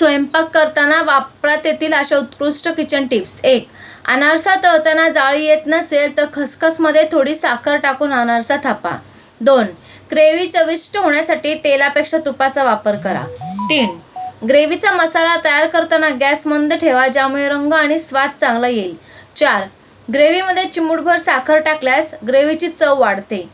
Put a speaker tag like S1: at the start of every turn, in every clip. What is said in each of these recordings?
S1: स्वयंपाक करताना वापरात येतील अशा उत्कृष्ट किचन टिप्स एक अनारसा तळताना जाळी येत नसेल तर खसखसमध्ये थोडी साखर टाकून अनारसा थापा. दोन ग्रेव्ही चविष्ट होण्यासाठी तेलापेक्षा तुपाचा वापर करा. तीन ग्रेव्हीचा मसाला तयार करताना गॅस मंद ठेवा ज्यामुळे रंग आणि स्वाद चांगला येईल. चार ग्रेव्हीमध्ये चिमूटभर साखर टाकल्यास ग्रेव्हीची चव वाढते.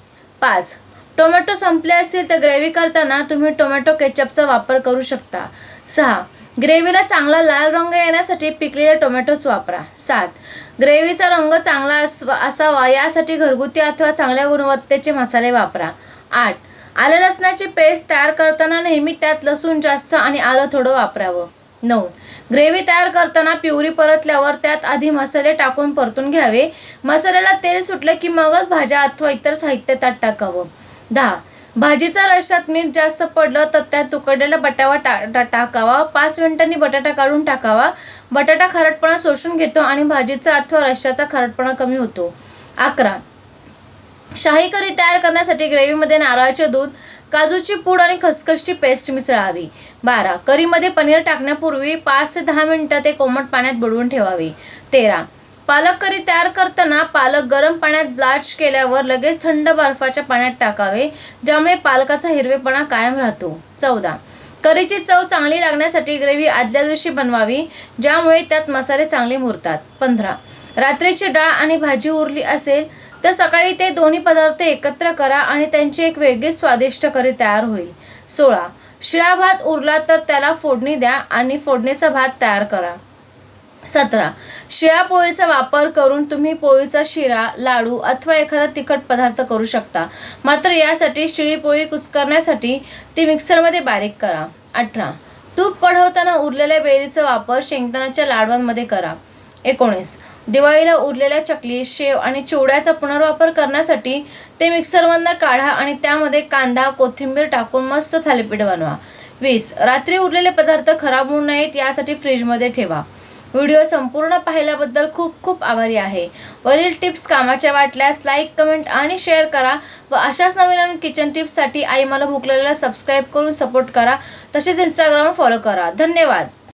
S1: पाच टोमॅटो संपले असतील तर ग्रेव्ही करताना तुम्ही टोमॅटो केचपचा वापर करू शकता. सहा ग्रेव्हीला चांगला लाल रंग येण्यासाठी पिकलेले टोमॅटोच वापरा. सात. ग्रेव्हीचा रंग चांगला असावा यासाठी घरगुती अथवा चांगल्या गुणवत्तेचे मसाले वापरा. आठ. आलं लसणाची पेस्ट तयार करताना नेहमी त्यात लसूण जास्त आणि आलं थोडं वापरावं. नऊ. ग्रेव्ही तयार करताना प्युरी परतल्यावर त्यात आधी मसाले टाकून परतून घ्यावे. मसाल्याला तेल सुटलं की मगच भाज्या अथवा इतर साहित्य त्यात टाकावं. दहा. भाजीचा रश्यात मीठ जास्त पडलं तर त्यात उकडलेला बटावा टा टाकावा. पाच मिनिटांनी बटाटा काढून टाकावा. बटाटा खारटपणा शोषून घेतो आणि भाजीचा अथवा रश्याचा खारटपणा कमी होतो. अकरा. शाही करी तयार करण्यासाठी ग्रेव्हीमध्ये नारळाचे दूध काजूची पूड आणि खसखसची पेस्ट मिसळावी. बारा. करीमध्ये पनीर टाकण्यापूर्वी पाच ते दहा मिनटं ते कोमट पाण्यात बुडवून ठेवावे. तेरा. पालक करी तयार करताना पालक गरम पाण्यात ब्लाच केल्यावर लगेच थंड बर्फाच्या पाण्यात टाकावे ज्यामुळे पालकाचा हिरवेपणा कायम राहतो. चौदा. करीची चव चांगली लागण्यासाठी ग्रेव्ही आदल्या दिवशी बनवावी ज्यामुळे त्यात मसाले चांगले मुरतात. पंधरा. रात्रीची डाळ आणि भाजी उरली असेल तर सकाळी ते दोन्ही पदार्थ एकत्र करा आणि त्यांची एक वेगळीच स्वादिष्ट करी तयार होईल. सोळा. शिळा भात उरला तर त्याला फोडणी द्या आणि फोडणीचा भात तयार करा. सतरा. शिळ्या पोळीचा वापर करून तुम्ही पोळीचा शिरा लाडू अथवा एखादा तिखट पदार्थ करू शकता. मात्र यासाठी शिळी पोळी कुस्करण्यासाठी ती मिक्सरमध्ये बारीक करा. अठरा. तूप कढवताना उरलेल्या बेरीचा वापर शेंगदाण्याच्या लाडवांमध्ये करा. एकोणीस. दिवाळीला उरलेल्या चकली शेव आणि चिवड्याचा पुनर्वापर करण्यासाठी ते मिक्सरमधनं काढा आणि त्यामध्ये कांदा कोथिंबीर टाकून मस्त थालीपीठ बनवा. वीस. रात्री उरलेले पदार्थ खराब होऊ नयेत यासाठी फ्रीजमध्ये ठेवा. व्हिडिओ संपूर्ण पाहिल्याबद्दल खूप खूप आभारी आहे. वरील टिप्स कामाच्या वाटल्यास लाईक कमेंट आणि शेअर करा व अशाच नवीन नवीन किचन टिप्ससाठी आई मला भुकलेला सबस्क्राईब करून सपोर्ट करा. तसेच इंस्टाग्राम फॉलो करा. धन्यवाद.